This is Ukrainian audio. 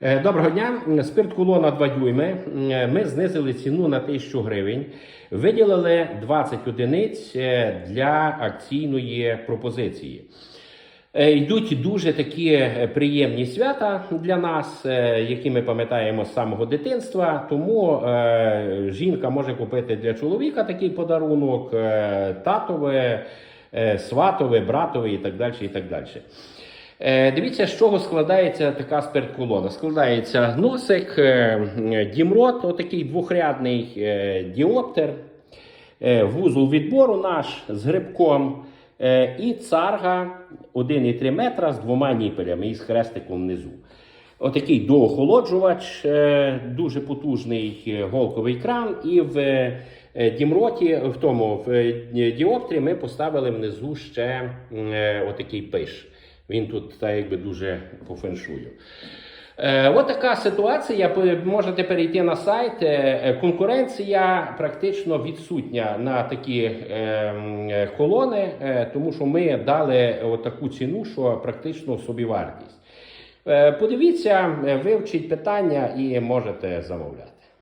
Е, Доброго дня. Спирт колона 2 дюйми. Е, Ми знизили ціну на 1000 гривень. Виділили 20 одиниць е, для акційної пропозиції. Йдуть дуже такі приємні свята для нас, які ми пам'ятаємо з самого дитинства. Тому жінка може купити для чоловіка такий подарунок, татове, сватове, братове і так далі. І так далі. Е, Дивіться, з чого складається така спирт-колона. Складається носик, е, дімрот, отакий двохрядний е, діоптер, вузол відбору наш з грибком і царга 1,3 метра з двома ніпелями і з хрестиком внизу. Отакий доохолоджувач, дуже потужний голковий кран, і в дімроті, в тому в діоптрі ми поставили внизу ще отакий пиш. Він тут так якби дуже по феншую. Е, от така ситуація. Можете перейти на сайт. Е, е, Конкуренція практично відсутня на такі е, е, колони, е, тому що ми дали таку ціну, що практично собівартість. Е, Подивіться, вивчіть питання і можете замовляти.